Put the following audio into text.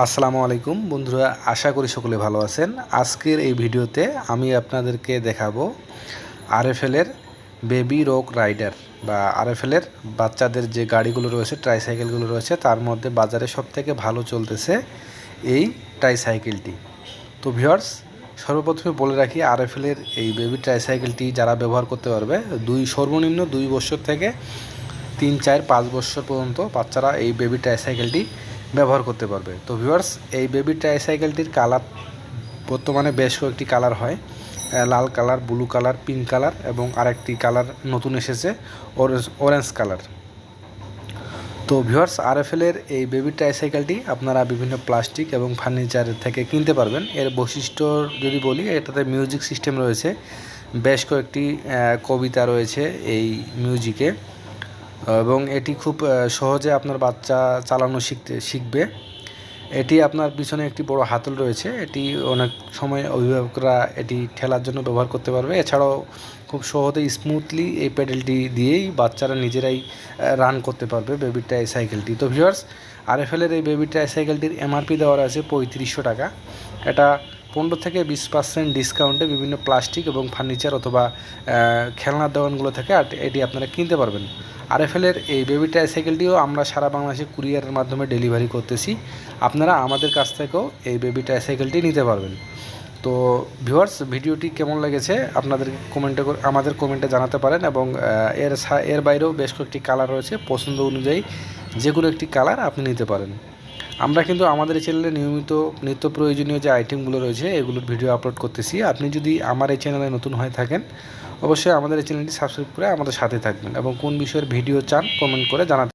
আসসালামু আলাইকুম। বন্ধুরা, আশা করি সকলে ভালো আছেন। আজকের এই ভিডিওতে আমি আপনাদেরকে দেখাবো আরএফএলের বেবি রক রাইডার বা আরএফএলের বাচ্চাদের যে গাড়িগুলো রয়েছে ট্রাইসাইকেলগুলো রয়েছে, তার মধ্যে বাজারে সবথেকে ভালো চলতেছে এই ট্রাইসাইকেলটি তো ভিউয়ার্স, সর্বপ্রথমে বলে রাখি, আরএফএলের এই বেবি ট্রাইসাইকেলটি যারা ব্যবহার করতে পারবে, দুই সর্বনিম্ন দুই বছর থেকে তিন, চার, পাঁচ বছর পর্যন্ত বাচ্চারা এই বেবি ট্রাইসাইকেলটি ব্যবহার করতে পারবে। তো ভিউয়ার্স এই বেবি ট্রাইসাইকেলটির কালার বর্তমানে বেশ কয়েকটি কালার হয়। লাল colour blue colour pink colour এবং আরেকটি কালার নতুন এসেছে অরেঞ্জ কালার তো ভিউয়ার্স আরএফএলের এই বেবি ট্রাইসাইকেলটি আপনারা বিভিন্ন প্লাস্টিক এবং ফার্নিচার থেকে কিনতে পারবেন। এর বৈশিষ্ট্য যদি বলি, এটাতে মিউজিক সিস্টেম রয়েছে। বেশ কয়েকটি কবিতা রয়েছে এই মিউজিকে এবং এটি খুব সহজে আপনার বাচ্চা চালানো শিখতে শিখবে। এটি আপনার পিছনে একটি বড় হাতল রয়েছে। এটি অনেক সময় অভিভাবকরা এটি ঠেলার জন্য ব্যবহার করতে পারবে। এছাড়াও খুব সহজে স্মুথলি এই প্যাডেলটি দিয়েই বাচ্চারা নিজেরাই রান করতে পারবে বেবি টাই সাইকেলটি তো ভিউয়ার্স আরএফএলের এই বেবি টাই সাইকেলটির এমআরপি দেওয়া আছে পঁয়ত্রিশশো টাকা। এটা পনেরো থেকে বিশ পার্সেন্ট ডিসকাউন্টে বিভিন্ন প্লাস্টিক এবং ফার্নিচার অথবা খেলনার দোকানগুলো থেকে এটি আপনারা কিনতে পারবেন। আরএফএলের এই বেবি ট্রাইসাইকেলটিও আমরা সারা বাংলাদেশে কুরিয়ারের মাধ্যমে ডেলিভারি করতেছি। আপনারা আমাদের কাছ থেকেও এই বেবি ট্রাইসাইকেলটি নিতে পারবেন। তো ভিউয়ার্স ভিডিওটি কেমন লেগেছে আপনাদের কমেন্টে আমাদের কমেন্টে জানাতে পারেন এবং এর এর বাইরেও বেশ কয়েকটি কালার রয়েছে। পছন্দ অনুযায়ী যে কোনো একটি কালার আপনি নিতে পারেন। আমরা কিন্তু আমাদের চ্যানেলে নিয়মিত নিত্য প্রয়োজনীয় যে আইটেমগুলো রয়েছে এগুলোর ভিডিও আপলোড করতেছি। আপনি যদি আমার এই চ্যানেলে নতুন হয়ে থাকেন, অবশ্যই আমাদের এই চ্যানেলটি সাবস্ক্রাইব করে আমাদের সাথে থাকবেন এবং কোন বিষয়ের ভিডিও চান কমেন্ট করে জানাতে